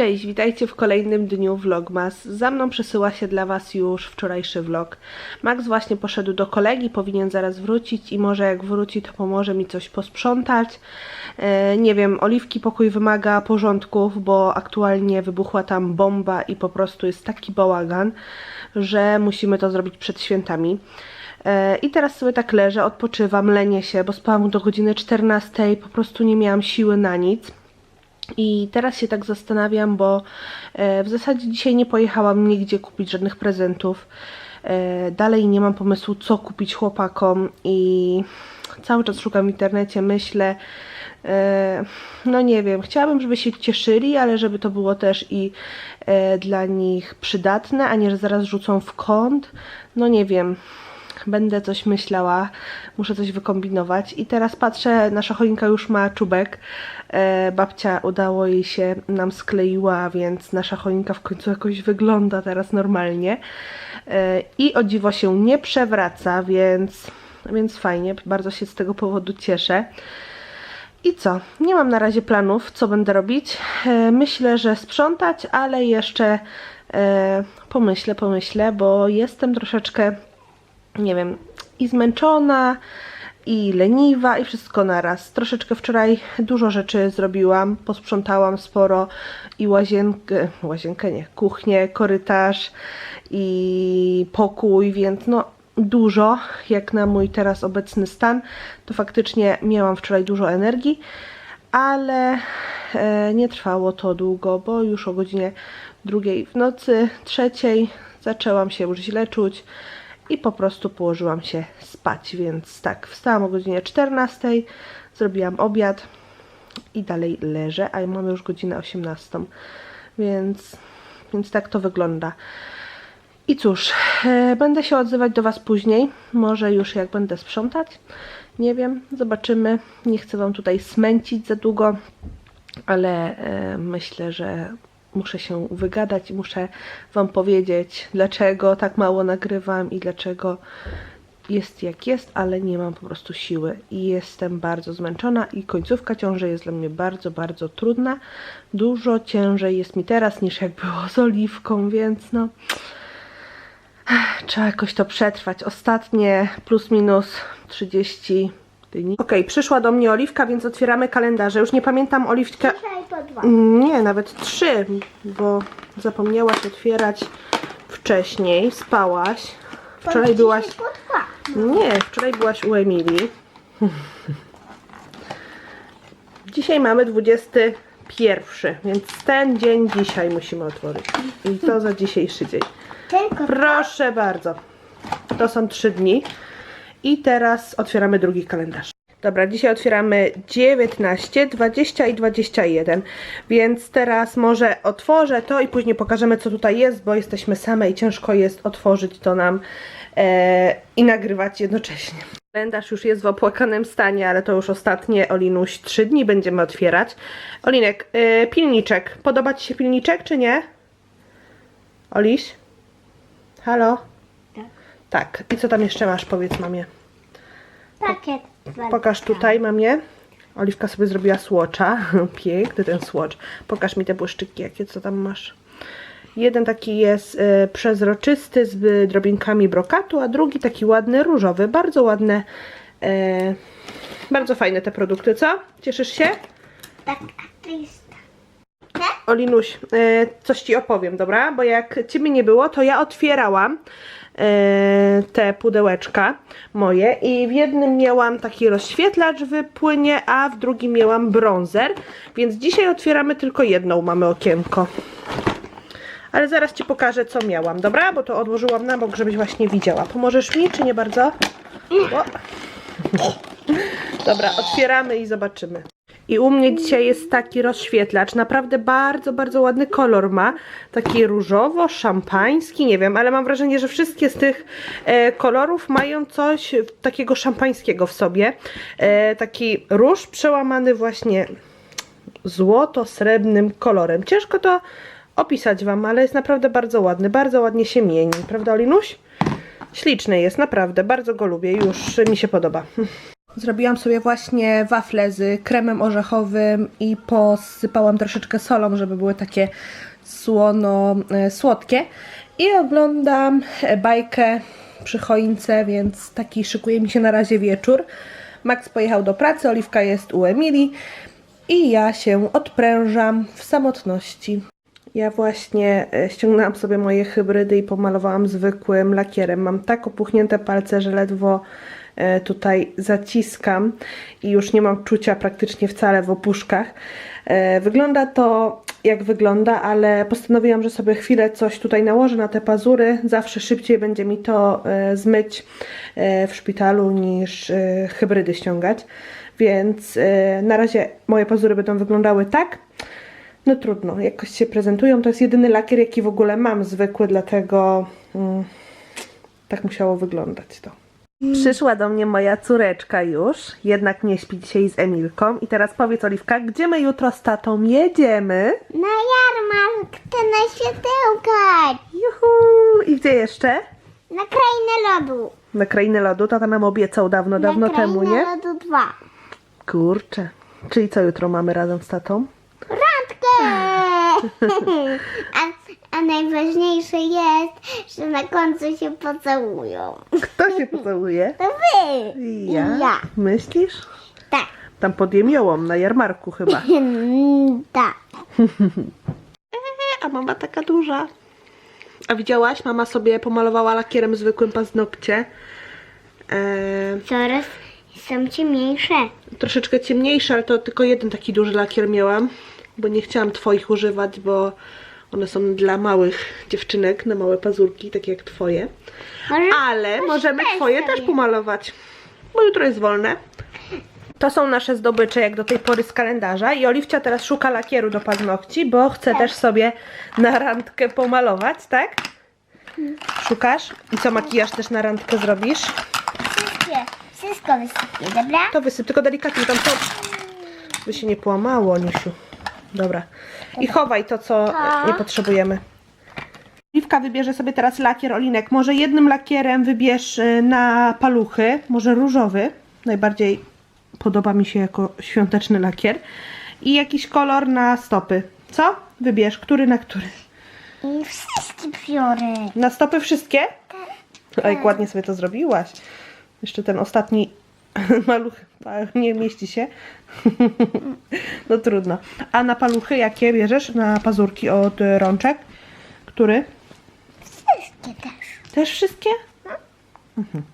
Cześć, witajcie w kolejnym dniu Vlogmas. Za mną przesyła się dla Was już wczorajszy vlog. Max właśnie poszedł do kolegi, powinien zaraz wrócić i może jak wróci, to pomoże mi coś posprzątać. E, nie wiem, Oliwki pokój wymaga porządków, bo aktualnie wybuchła tam bomba i po prostu jest taki bałagan, że musimy to zrobić przed świętami. E, I teraz sobie tak leżę, odpoczywam, lenię się, bo spałam do godziny 14, po prostu nie miałam siły na nic. I teraz się tak zastanawiam, bo e, w zasadzie dzisiaj nie pojechałam nigdzie kupić żadnych prezentów. E, Dalej nie mam pomysłu, co kupić chłopakom i cały czas szukam w internecie, myślę. E, No nie wiem, chciałabym, żeby się cieszyli, ale żeby to było też i dla nich przydatne, a nie, że zaraz rzucą w kąt. No nie wiem, będę coś myślała, muszę coś wykombinować. I teraz patrzę, nasza choinka już ma czubek. E, babcia udało jej się, nam skleiła, więc nasza choinka w końcu jakoś wygląda teraz normalnie. E, I o dziwo się nie przewraca, więc, więc fajnie, bardzo się z tego powodu cieszę. I co? Nie mam na razie planów, co będę robić. E, myślę, że sprzątać, ale jeszcze e, pomyślę, pomyślę, bo jestem troszeczkę nie wiem, i zmęczona, i leniwa, i wszystko naraz. Troszeczkę wczoraj dużo rzeczy zrobiłam, posprzątałam sporo i łazienkę, łazienkę nie, kuchnię, korytarz i pokój, więc no dużo, jak na mój teraz obecny stan, to faktycznie miałam wczoraj dużo energii, ale e, nie trwało to długo, bo już o godzinie drugiej w nocy, trzeciej zaczęłam się już źle czuć i po prostu położyłam się spać, więc tak, wstałam o godzinie 14, zrobiłam obiad i dalej leżę, a mamy już godzinę 18, więc, więc tak to wygląda. I cóż, e, będę się odzywać do Was później, może już jak będę sprzątać, nie wiem, zobaczymy, nie chcę Wam tutaj smęcić za długo, ale e, myślę, że muszę się wygadać muszę Wam powiedzieć, dlaczego tak mało nagrywam i dlaczego jest jak jest, ale nie mam po prostu siły i jestem bardzo zmęczona i końcówka ciąży jest dla mnie bardzo, bardzo trudna. Dużo ciężej jest mi teraz niż jak było z oliwką, więc no trzeba jakoś to przetrwać. Ostatnie plus minus 30 dni. Ok, przyszła do mnie oliwka, więc otwieramy kalendarze. Już nie pamiętam oliwkę. Dzisiaj po dwa. Nie, nawet trzy, bo zapomniałaś otwierać wcześniej, spałaś. Wczoraj Dzisiaj byłaś. po dwa. Nie, wczoraj byłaś u Emilii. Dzisiaj mamy 21, więc ten dzień dzisiaj musimy otworzyć. I to za dzisiejszy dzień. Tylko Proszę bardzo. To są trzy dni. I teraz otwieramy drugi kalendarz. Dobra, dzisiaj otwieramy 19, 20 i 21. Więc teraz może otworzę to i później pokażemy, co tutaj jest, bo jesteśmy same i ciężko jest otworzyć to nam e, i nagrywać jednocześnie. Kalendarz już jest w opłakanym stanie, ale to już ostatnie Olinuś 3 dni będziemy otwierać. Olinek, e, pilniczek. Podoba Ci się pilniczek, czy nie? Oliś? Halo? Tak. I co tam jeszcze masz? Powiedz mamie. pakiet. Pokaż tutaj mamie. Oliwka sobie zrobiła słocza. Piękny ten słocz. Pokaż mi te błyszczyki, jakie co tam masz. Jeden taki jest e, przezroczysty z drobinkami brokatu, a drugi taki ładny, różowy. Bardzo ładne. E, bardzo fajne te produkty, co? Cieszysz się? Tak, to jest. Olinuś, e, coś Ci opowiem, dobra? Bo jak Ciebie nie było, to ja otwierałam e, te pudełeczka moje i w jednym miałam taki rozświetlacz w płynie, a w drugim miałam bronzer, więc dzisiaj otwieramy tylko jedną, mamy okienko. Ale zaraz Ci pokażę, co miałam, dobra? Bo to odłożyłam na bok, żebyś właśnie widziała. Pomożesz mi, czy nie bardzo? O. Dobra, otwieramy i zobaczymy. I u mnie dzisiaj jest taki rozświetlacz, naprawdę bardzo, bardzo ładny kolor ma. Taki różowo-szampański, nie wiem, ale mam wrażenie, że wszystkie z tych e, kolorów mają coś takiego szampańskiego w sobie. E, taki róż przełamany właśnie złoto-srebrnym kolorem. Ciężko to opisać Wam, ale jest naprawdę bardzo ładny, bardzo ładnie się mieni. Prawda, Olinuś? Śliczny jest, naprawdę, bardzo go lubię, już mi się podoba. Zrobiłam sobie właśnie wafle z kremem orzechowym i posypałam troszeczkę solą, żeby były takie słono e. I oglądam bajkę przy choince, więc taki szykuje mi się na razie wieczór. Max pojechał do pracy, Oliwka jest u Emilii i ja się odprężam w samotności. Ja właśnie e, ściągnęłam sobie moje hybrydy i pomalowałam zwykłym lakierem. Mam tak opuchnięte palce, że ledwo tutaj zaciskam i już nie mam czucia praktycznie wcale w opuszkach. E, Wygląda to jak wygląda, ale postanowiłam, że sobie chwilę coś tutaj nałożę na te pazury. Zawsze szybciej będzie mi to e, zmyć e, w szpitalu niż e, hybrydy ściągać. Więc e, na razie moje pazury będą wyglądały tak. No trudno, jakoś się prezentują. To jest jedyny lakier, jaki w ogóle mam zwykły, dlatego mm, tak musiało wyglądać to. Przyszła do mnie moja córeczka już, jednak nie śpi dzisiaj z Emilką. I teraz powiedz Oliwka, gdzie my jutro z tatą jedziemy? Na jarmark, na światełka. Juhu! I gdzie jeszcze? Na krainę lodu. Na krainę lodu. Tata nam obiecał dawno, dawno na temu, krainę nie? lodu dwa. Kurczę. Czyli co jutro mamy razem z tatą? Randkę! a, a najważniejsze jest, że na końcu się pocałują. Kto się pocałuje? To wy! I ja. Ja. Myślisz? Tak. Tam pod jemiołą, na jarmarku chyba. Mm, tak. a mama taka duża. A widziałaś? Mama sobie pomalowała lakierem zwykłym paznokcie. Eee, Coraz są ciemniejsze. troszeczkę ciemniejsze, ale to tylko jeden taki duży lakier miałam, bo nie chciałam twoich używać, bo one są dla małych dziewczynek, na małe pazurki, takie jak twoje. Może Ale Może możemy twoje sobie. też pomalować, bo jutro jest wolne. To są nasze zdobycze jak do tej pory z kalendarza i Oliwcia teraz szuka lakieru do paznokci, bo chce też sobie na randkę pomalować, tak? Szukasz? I co, makijaż też na randkę zrobisz? wszystkie, wszystko wysypię, dobra? To wysyp, tylko delikatnie tam to, by się nie połamało, Nisiu. Dobra. I chowaj to, co Tak. nie potrzebujemy. Oliwka wybierze sobie teraz lakier Olinek. Może jednym lakierem wybierz y, na paluchy, może różowy. Najbardziej podoba mi się jako świąteczny lakier. I jakiś kolor na stopy. Co? Wybierz, który na który. Wszystkie fiory. Na stopy wszystkie? Oj, jak ładnie sobie to zrobiłaś. Jeszcze ten ostatni maluch a, nie mieści się. No trudno. A na paluchy jakie bierzesz? Na pazurki od rączek? Który? Wszystkie też. Też wszystkie? Mhm.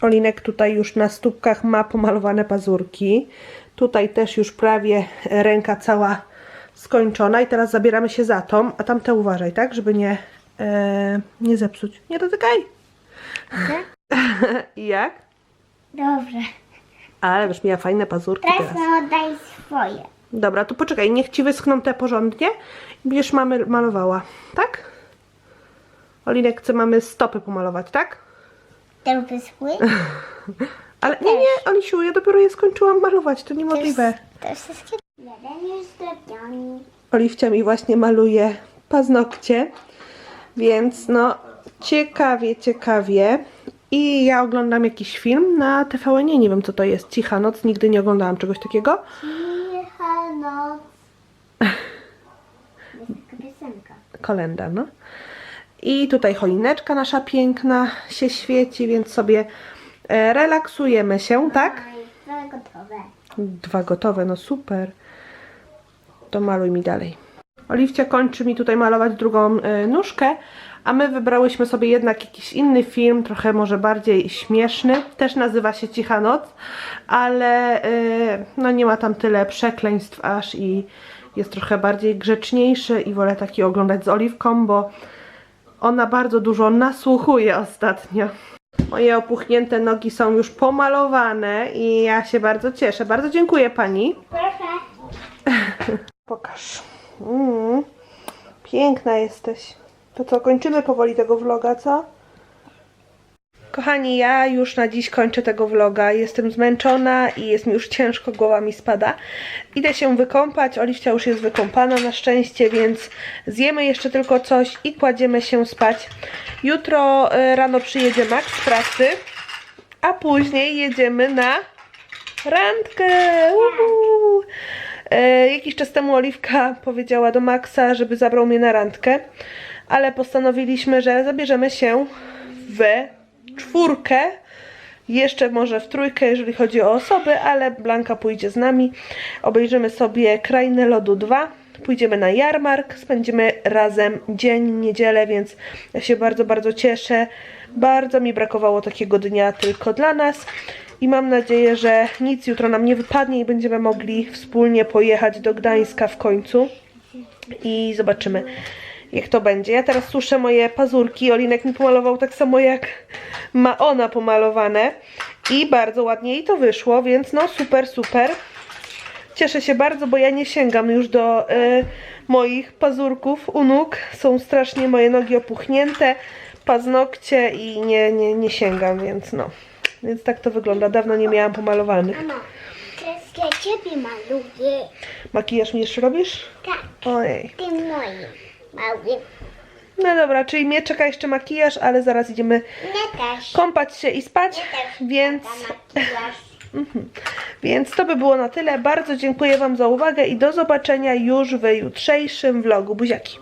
Olinek tutaj już na stópkach ma pomalowane pazurki. Tutaj też już prawie ręka cała skończona i teraz zabieramy się za tą, a tamte uważaj, tak? Żeby nie, e, nie zepsuć. Nie dotykaj! I jak? Dobrze. Ale już miała fajne pazurki Teraz teraz. no oddaj swoje. Dobra, to poczekaj, niech ci wyschną te porządnie i będziesz mamy malowała, tak? Olinek chce mamy stopy pomalować, tak? Te wyschły? Ale nie, nie, Olisiu, ja dopiero je skończyłam malować, to niemożliwe. To wszystkie. Jeden już zrobiony. Oliwcia mi właśnie maluje paznokcie, więc no ciekawie, ciekawie. I ja oglądam jakiś film na TVN, nie wiem co to jest, Cicha Noc, nigdy nie oglądałam czegoś takiego. Cicha noc. Jest taka piosenka. Kolenda, no. I tutaj choineczka nasza piękna się świeci, więc sobie e, relaksujemy się, tak? Dwa gotowe. Dwa gotowe, no super. To maluj mi dalej. Oliwcia kończy mi tutaj malować drugą y, nóżkę, a my wybrałyśmy sobie jednak jakiś inny film, trochę może bardziej śmieszny. Też nazywa się Cicha Noc, ale y, no nie ma tam tyle przekleństw aż i jest trochę bardziej grzeczniejszy i wolę taki oglądać z Oliwką, bo ona bardzo dużo nasłuchuje ostatnio. Moje opuchnięte nogi są już pomalowane i ja się bardzo cieszę. Bardzo dziękuję pani. Proszę. Pokaż. Mm, piękna jesteś. To co, kończymy powoli tego vloga, co? Kochani, ja już na dziś kończę tego vloga. Jestem zmęczona i jest mi już ciężko, głowa mi spada. Idę się wykąpać. Oliwcia już jest wykąpana na szczęście, więc zjemy jeszcze tylko coś i kładziemy się spać. Jutro e, rano przyjedzie Max z pracy, a później jedziemy na Randkę! E, jakiś czas temu Oliwka powiedziała do Maxa, żeby zabrał mnie na randkę, ale postanowiliśmy, że zabierzemy się w czwórkę, jeszcze może w trójkę, jeżeli chodzi o osoby, ale Blanka pójdzie z nami. Obejrzymy sobie Krainę Lodu 2. Pójdziemy na jarmark, spędzimy razem dzień, niedzielę, więc ja się bardzo, bardzo cieszę. Bardzo mi brakowało takiego dnia tylko dla nas i mam nadzieję, że nic jutro nam nie wypadnie i będziemy mogli wspólnie pojechać do Gdańska w końcu i zobaczymy jak to będzie. Ja teraz suszę moje pazurki. Olinek mi pomalował tak samo jak ma ona pomalowane i bardzo ładnie jej to wyszło, więc no super, super. Cieszę się bardzo, bo ja nie sięgam już do y, moich pazurków u nóg. Są strasznie moje nogi opuchnięte, paznokcie i nie, nie, nie sięgam, więc no. Więc tak to wygląda. Dawno nie miałam pomalowanych. Mamo, wszystkie ciebie maluję. Makijaż mi jeszcze robisz? Tak, Ojej. ty moje mały. No dobra, czyli mnie czeka jeszcze makijaż, ale zaraz idziemy też. kąpać się i spać, więc, makijaż. więc to by było na tyle. Bardzo dziękuję Wam za uwagę i do zobaczenia już w jutrzejszym vlogu. Buziaki!